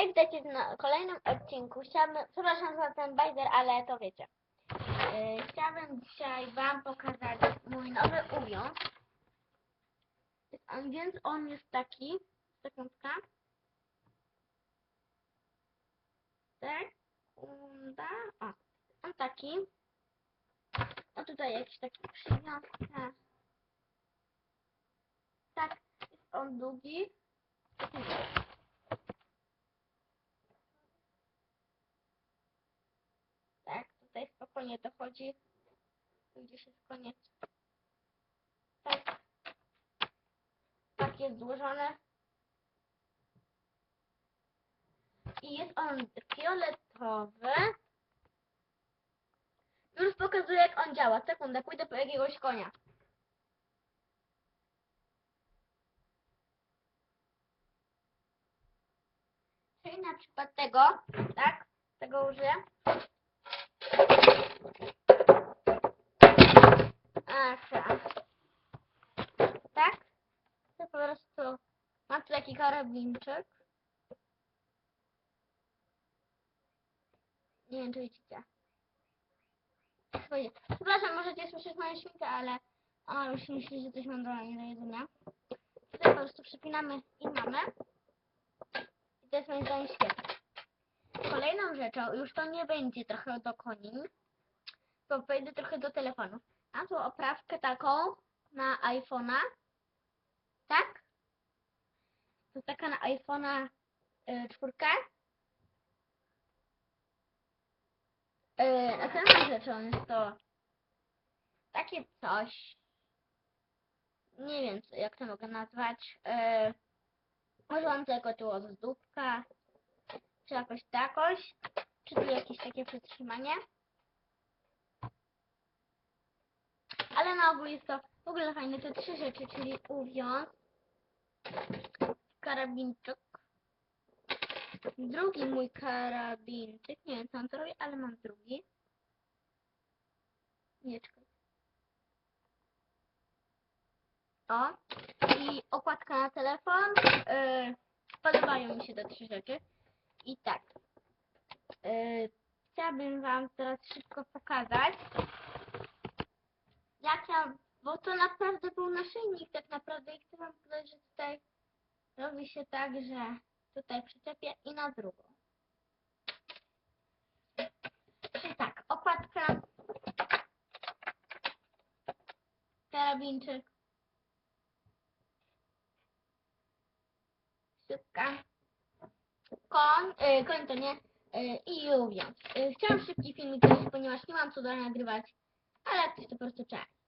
Hej, witajcie na kolejnym odcinku. Chciałabym, przepraszam za ten bajzer, ale to wiecie. Yy, chciałabym dzisiaj Wam pokazać mój nowy. A Więc on jest taki, sekundka. Sekunda. O, on taki. A tutaj jakiś taki przywiązka. Tak, jest on długi. Tak, spokojnie dochodzi. Tu gdzieś jest koniec. Tak. Tak jest złożone. I jest on fioletowy. Już pokazuję jak on działa. Sekundę, pójdę po jakiegoś konia. Czyli na przykład tego, tak? Tego użyję. Aha. Tak? To po prostu karabinczyk. Nie wiem, czy widzicie. Przepraszam, możecie słyszeć moją świnkę, ale ona już myśli, że coś mam do nie do jedzenia. Tutaj po prostu przypinamy i mamy. I to jest moim zdaniem świetne. Kolejną rzeczą, już to nie będzie trochę do koni, to wejdę trochę do telefonu. Mam tu oprawkę taką na iPhone'a. Tak? To taka na iPhone'a y, czwórkę. Y, następną rzeczą jest to takie coś. Nie wiem, jak to mogę nazwać. Y, mam to jako tu ozdóbka, czy jakoś takoś, czy tu jakieś takie przytrzymanie. Ale na ogół jest to w ogóle fajne. To trzy rzeczy, czyli uwiąz, karabinczyk, drugi mój karabinczyk, nie wiem co on to robi, ale mam drugi. Nie, czekaj. O, i okładka na telefon. Yy, podobają mi się te trzy rzeczy. I tak, yy, chciałabym Wam teraz szybko pokazać, jak ja, bo to naprawdę był naszyjnik tak naprawdę się tak, że tutaj przyczepię i na drugą. Czyli tak, okładka, karabinczyk, szybka, koń, y, koń to nie, y, i uwiąz. Y, chciałam szybki filmik ponieważ nie mam co do nagrywać, ale to po prostu trzeba.